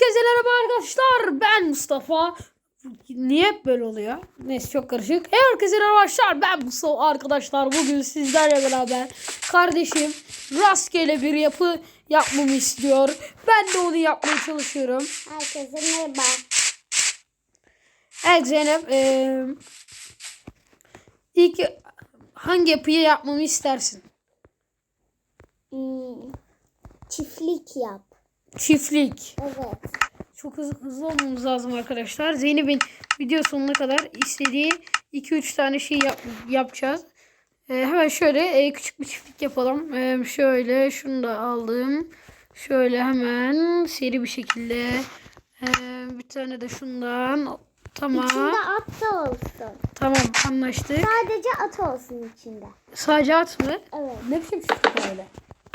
Herkese merhaba arkadaşlar. Ben Mustafa. Niye hep böyle oluyor? Neyse çok karışık. Herkese merhaba arkadaşlar. Ben Mustafa arkadaşlar. Bugün sizlerle beraber kardeşim rastgele bir yapı yapmamı istiyor. Ben de onu yapmaya çalışıyorum. Herkese merhaba. Evet Zeynep. eee, ilk hangi yapıyı yapmamı istersin? Hmm, çiftlik yap. Çiftlik. Evet. Çok hızlı, hızlı olmamız lazım arkadaşlar. Zeynep'in video sonuna kadar istediği 2-3 tane şey yap, yapacağız. Ee, hemen şöyle e, küçük bir çiftlik yapalım. Ee, şöyle şunu da aldım. Şöyle hemen seri bir şekilde ee, bir tane de şundan. Tamam. İçinde at da olsun. Tamam anlaştık. Sadece at olsun içinde. Sadece at mı? Evet. Ne biçim çiftlik öyle?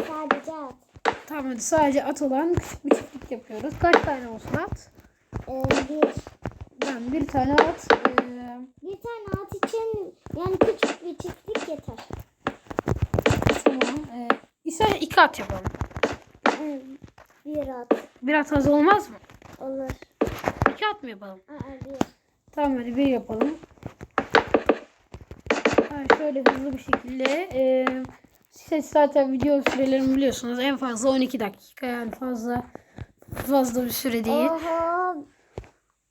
Sadece at. Tamam hadi sadece at olan küçük bir çiftlik yapıyoruz. Kaç tane olsun at? Ee, bir, Ben bir tane at. ee, bir tane at için yani küçük bir çiftlik yeter. Tamam. Ee, istersen iki at yapalım. Ee, bir at Biraz az olmaz mı? olur. İki at mı yapalım? Aa, bir. Tamam hadi bir yapalım. Ha, şöyle hızlı bir şekilde. E, siz zaten video sürelerini biliyorsunuz. En fazla 12 dakika yani fazla fazla bir süre değil. Oha.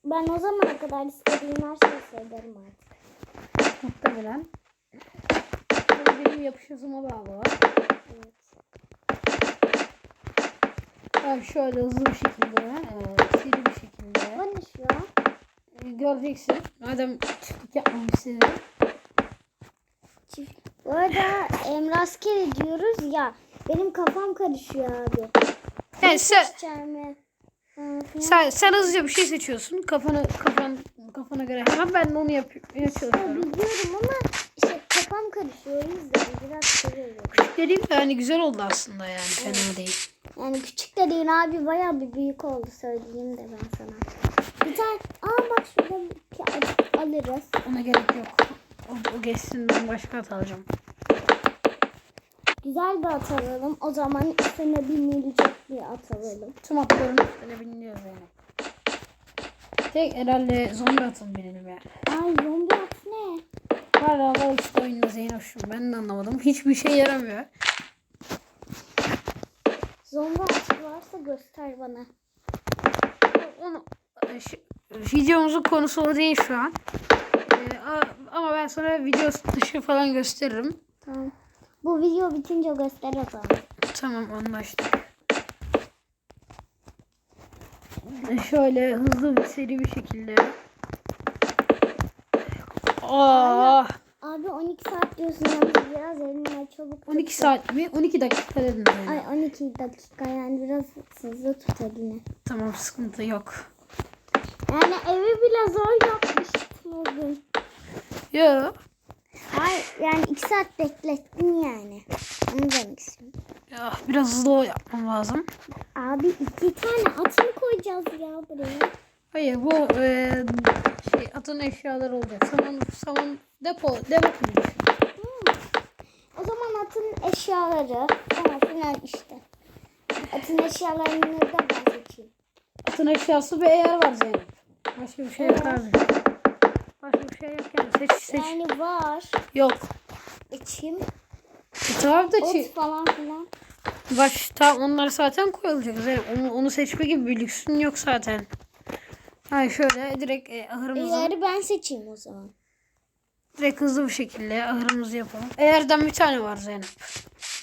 Ben o zamana kadar istediğim her şeyi söylerim artık. Muhtemelen. Tabii benim yapış hızıma bağlı. Evet. Ben şöyle hızlı bir şekilde, e, seri bir şekilde Konuşuyor. e, göreceksin. Madem çiftlik yapmamı istedin. Çift. Bu arada em, rastgele diyoruz ya. Benim kafam karışıyor abi. Yani sen, filan. Sen, sen hızlıca bir şey seçiyorsun. Kafana kafan kafana göre hemen ben de onu yapmaya Ya biliyorum ama işte kafam karışıyor o yüzden biraz seviyorum. Dediğim de hani güzel oldu aslında yani fena değil. Yani küçük de değil abi bayağı bir büyük oldu söyleyeyim de ben sana. Bir tane aa bak şurada bir alırız. Ona gerek yok. O, o geçsin ben başka at alacağım. Güzel bir at alalım. O zaman üstüne binilecek bir at alalım. Tüm atların üstüne biniliyoruz yani. Tek herhalde zombi atın benim ya. Ay zombi at ne? Hala var işte oyunda Zeynoş'um. Ben de anlamadım. Hiçbir şey yaramıyor. Zombi at varsa göster bana. Onu e, şu- videomuzun konusu o değil şu an. Ama ben sana video dışı falan gösteririm. Tamam. Bu video bitince göster o zaman. Tamam anlaştık. Şöyle hızlı bir seri bir şekilde. Aa, Abi 12 saat diyorsun yalnız biraz eline çabuk. 12 saat mi? 12 dakika dedim ben. Ay 12 dakika yani biraz hızlı tut eline. Tamam sıkıntı yok. Yani evi bile zor yapmıştım bugün. Yo. Hayır yani 2 saat beklettin yani. Onu demek istiyorum. Ya, biraz hızlı o yapmam lazım. Abi iki tane at mı koyacağız ya buraya? Hayır bu e, şey atın eşyaları olacak. Saman, saman depo, depo. Hmm. O zaman atın eşyaları falan filan işte. Atın eşyalarını da ben seçeyim. Atın eşyası bir eğer var Zeynep. Başka bir şey yok abi. Başka bir şey yok yani. Seç seç. Yani var. Yok. İçim, E, tamam da çi- ot falan filan. Baş tamam onlar zaten koyulacak. Zeynep. Onu, onu seçme gibi bir lüksün yok zaten. Hayır şöyle direkt e, ahırımızı Eğer ben seçeyim o zaman. direkt hızlı bir şekilde ahırımızı yapalım. Eğerden bir tane var Zeynep.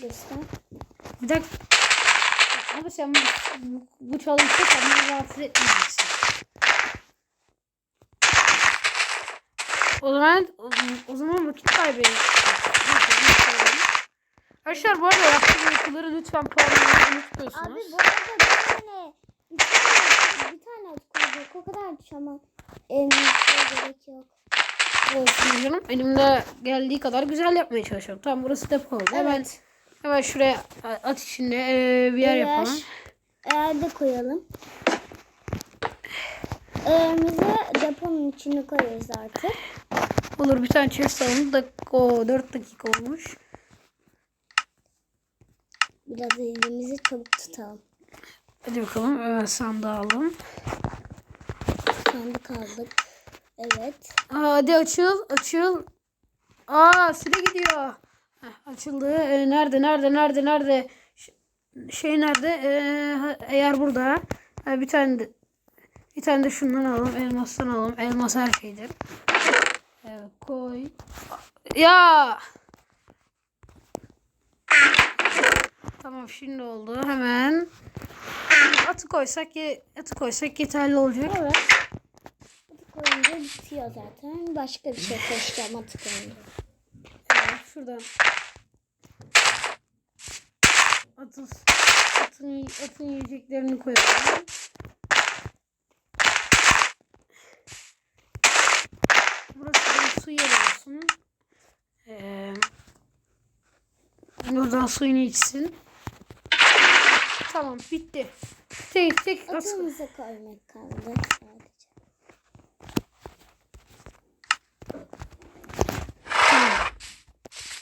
Göster. Bir dakika. Ama sen bu, bu, sen beni rahatsız etmeyeceksin. O zaman o, o zaman vakit kaybedelim. Arkadaşlar bu arada yaptığım uykuları lütfen puanlamayı Abi unutmuyorsunuz. bu arada bir tane bir tane, bir tane koyacak. O kadar en şey gerek yok. Olsun canım. Elimde geldiği kadar güzel yapmaya çalışıyorum. Tamam burası depo oldu. Hemen, hemen şuraya at içinde e, bir yer Eğer- yapalım. Eğer de koyalım. Evimizi deponun içine koyarız artık. Olur bir tane chest alalım. Da, o 4 dakika olmuş. Biraz elimizi çabuk tutalım. Hadi bakalım. Evet sandığı aldım. Sandık aldık. Evet. Aa, hadi açıl. Açıl. Aa süre gidiyor. Heh, açıldı. Ee, nerede nerede nerede nerede? Ş- şey nerede? Ee, eğer burada. Ha, bir tane de bir tane de şundan alalım. Elmastan alalım. Elmas her şeydir. Evet, koy. Ya. Tamam şimdi oldu. Hemen atı koysak ye- atı koysak yeterli olacak. Evet. Atık koyunca bitiyor zaten. Başka bir şey koşacağım atık koyunca. Evet, şuradan atın, atın, atın yiyeceklerini koyalım. Burası da su yeri olsun. Ee, buradan suyunu içsin. Tamam bitti. Tek tek at. Atımıza koymak kaldı sadece.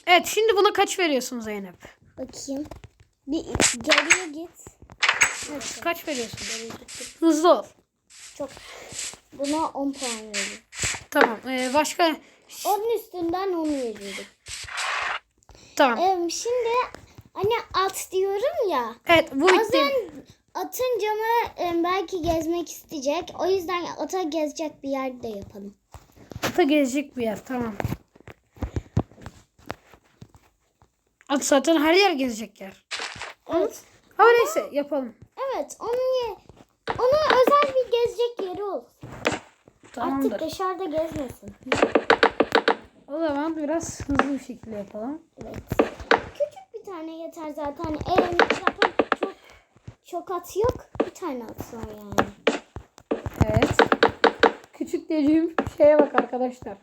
Evet şimdi buna kaç veriyorsun Zeynep? Bakayım. Bir geriye git. Evet, kaç veriyorsun? Hızlı ol. Çok. Buna 10 puan veriyorum. Tamam. Ee, başka? Onun üstünden 10 veriyorum. Tamam. Ee, şimdi hani at diyorum ya. Evet bu O bitti. atın camı e, belki gezmek isteyecek. O yüzden ata gezecek bir yer de yapalım. Ata gezecek bir yer tamam. At zaten her yer gezecek yer. Evet. Ama neyse yapalım. Evet. Onun ona özel bir gezecek yeri olsun. Artık Tamamdır. dışarıda gezmesin. O zaman biraz hızlı bir şekilde yapalım. Evet. Küçük bir tane yeter zaten. Elimde zaten çok çok at yok. Bir tane at var yani. Evet. Küçük dediğim şeye bak arkadaşlar.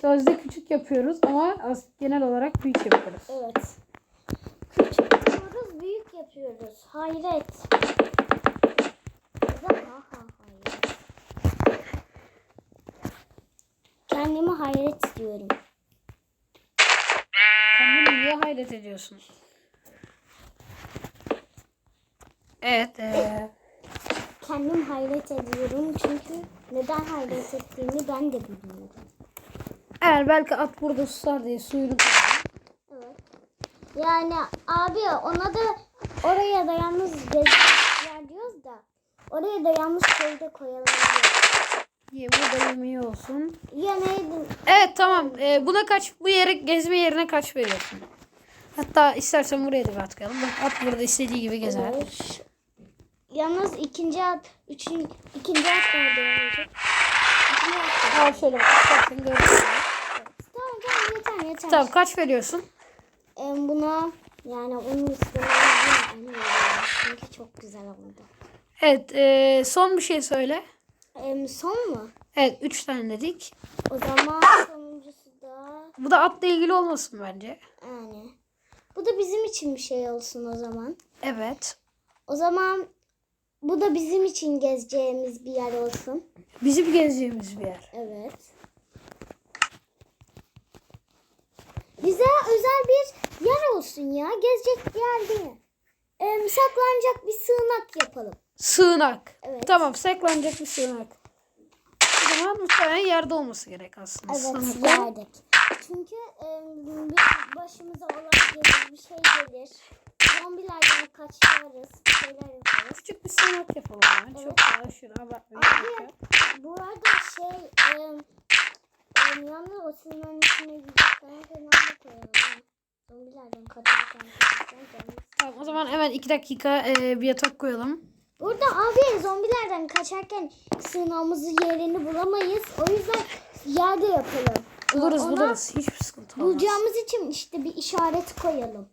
Sözde küçük yapıyoruz ama as- genel olarak büyük yapıyoruz. Evet. Küçük yapıyoruz, büyük yapıyoruz. Hayret. Ha ha hayret. Kendimi hayret diyorum. Kendini niye hayret ediyorsun? Evet. ee, Kendim hayret ediyorum çünkü neden hayret ettiğimi ben de bilmiyorum. eğer belki at burada susar diye suyunu. Evet. Yani abi ona da oraya da yalnız gezecek yer diyoruz da oraya da yalnız şey de koyalım. diyor. Ye, burada yemeği olsun. Yemeği Evet tamam. Ee, buna kaç bu yere gezme yerine kaç veriyorsun? Hatta istersen buraya da bir at koyalım. Bak at burada istediği gibi gezer. Evet. Yalnız ikinci at, üçün, ikinci at nerede olacak? İkinci at nerede? Al şöyle bak görsün. Tamam tamam yeter yeter. Tamam kaç veriyorsun? Em, buna yani onun üstüne. Çünkü çok güzel oldu. Evet ee, son bir şey söyle. Em, son mu? Evet 3 tane dedik. O zaman sonuncusu da Bu da atla ilgili olmasın bence. yani. Bu da bizim için bir şey olsun o zaman. Evet. O zaman bu da bizim için gezeceğimiz bir yer olsun. Bizim gezeceğimiz bir yer. Evet. Bize özel bir yer olsun ya. Gezecek bir yer değil. Em, saklanacak bir sığınak yapalım. Sığınak. Evet. Tamam saklanacak bir sığınak. O zaman muhtemelen yerde olması gerek aslında. Evet Sığınaklar. Çünkü bir başımıza olan gelir, bir şey gelir. Zombilerden kaçarız. Bir şeyler yaparız. Küçük bir sığınak yapalım. Yani. Çok daha aşırı abartmayalım. Abi, bu arada şey em, em, yalnız o sınırın içine gideceklerini falan koyalım. Zombilerden kaçarken Tamam o zaman hemen 2 dakika ee, bir yatak koyalım. Burada abi zombilerden kaçarken sığınağımızın yerini bulamayız. O yüzden yerde yapalım. Buluruz Ona buluruz. Hiçbir sıkıntı olmaz. Bulacağımız için işte bir işaret koyalım.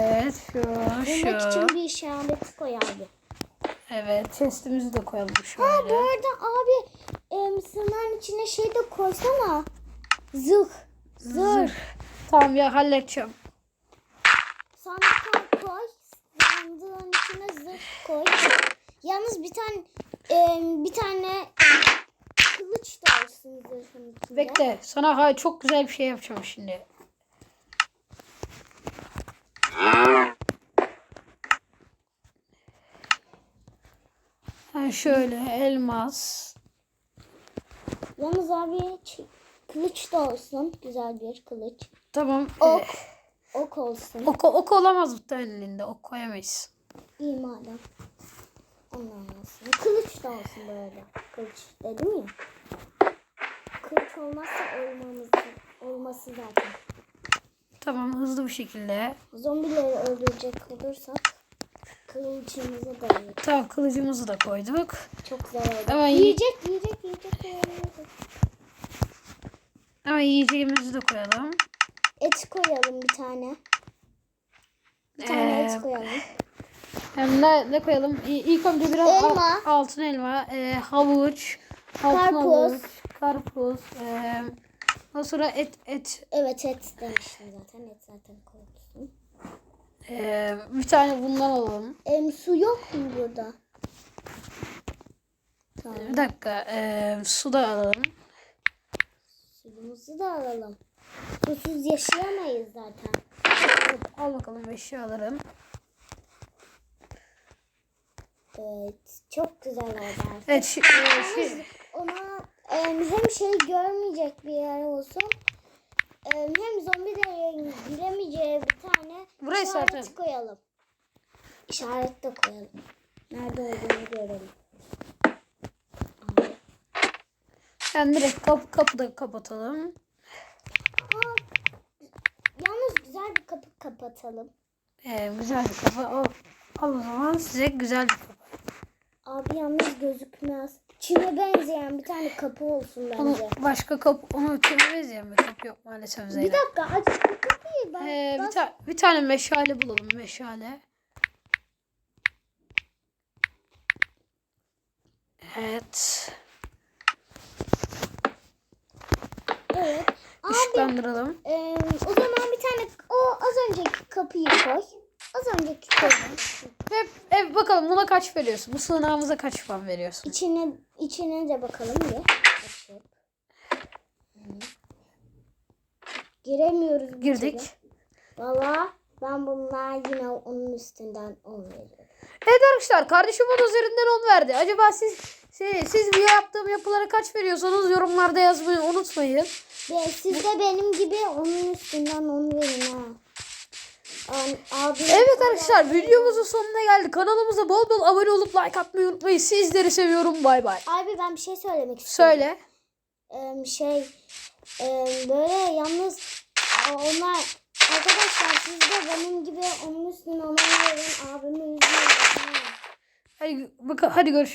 Evet şu Bulmak şu. için bir işaret koy abi. Evet chestimizi de koyalım Ha bu şöyle. arada abi em, sığınağın içine şey de koysana. Zırh. Zırh. Tamam ya halledeceğim. Sandığa koy. Sandığın içine zırh koy. Yalnız bir tane em, bir tane kılıç da olsun zırhın içinde. Bekle sana hay çok güzel bir şey yapacağım şimdi. Ha, şöyle elmas. Yalnız abi kılıç da olsun. Güzel bir kılıç. Tamam. Ok. Ee, Ok olsun. ok, ok olamaz muhtemelen elinde. Ok koyamayız. İyi madem. Ondan olsun. Kılıç da olsun böyle. Kılıç dedim ya. Kılıç olmazsa olmamız olması zaten. Tamam hızlı bir şekilde. Zombileri öldürecek olursak kılıcımızı da alırız. Tamam kılıcımızı da koyduk. Çok güzel oldu. Yi- yiyecek, yiyecek, yiyecek, yiyecek. Hemen yiyeceğimizi de koyalım. Et koyalım bir tane. Bir tane Ee, et koyalım. Hem ne, ne koyalım? İlk önce biraz al- Elma. altın elma, e, havuç, altın Karpuz. havuç, karpuz, e, ondan sonra et, et, Evet et demiştim zaten. Et zaten koyulsun. e, bir tane bundan alalım. Em, su yok mu burada? Tamam. Bir dakika, e, su da alalım. Suyumuzu da alalım. Susuz yaşayamayız zaten. Al bakalım eşyalarım. Evet. Çok güzel oldu. Evet, şi- e, şi- Ona em, hem şey görmeyecek bir yer olsun. em, hem zombilerin giremeyeceği bir tane Burayı işaret zaten- koyalım. İşaret de koyalım. Nerede olduğunu görelim. Yani direkt kapı, kapıda kapatalım. Aa, yalnız güzel bir kapı kapatalım. E, güzel bir kapı. Al, al o zaman size güzel bir kapı. Abi yalnız gözükmez. Çin'e benzeyen bir tane kapı olsun Onu bence. başka kapı, onu ötemeyiz ya bir kapı yok maalesef Bir Zeynep. dakika aç bu kapıyı ben. Ee, bir, ta- bir tane meşale bulalım meşale. Evet. Evet. Abi Işıklandıralım. Ee, o zaman bir tane o az önceki kapıyı koy. Az önceki koy. Ve ev bakalım buna kaç veriyorsun? Bu sığınağımıza kaç puan veriyorsun? İçine içine de bakalım bir. Açıp. Giremiyoruz. Girdik. Valla ben bunlar yine onun üstünden 10 veriyorum. Evet arkadaşlar kardeşim onun üzerinden 10 verdi. Acaba siz siz, siz bu yaptığım yapılara kaç veriyorsanız yorumlarda yazmayı unutmayın. Ve siz de benim gibi onun üstünden 10 verin ha. Abi, Evet arkadaşlar videomuzun sonuna geldik. Kanalımıza bol bol abone olup like atmayı unutmayın. Sizleri seviyorum. Bay bay. Abi ben bir şey söylemek istiyorum. Söyle. Ee, şey e, böyle yalnız a- onlar arkadaşlar siz de benim gibi onun üstüne onay verin abimi üzmeyin. Hadi, bak- hadi görüşürüz.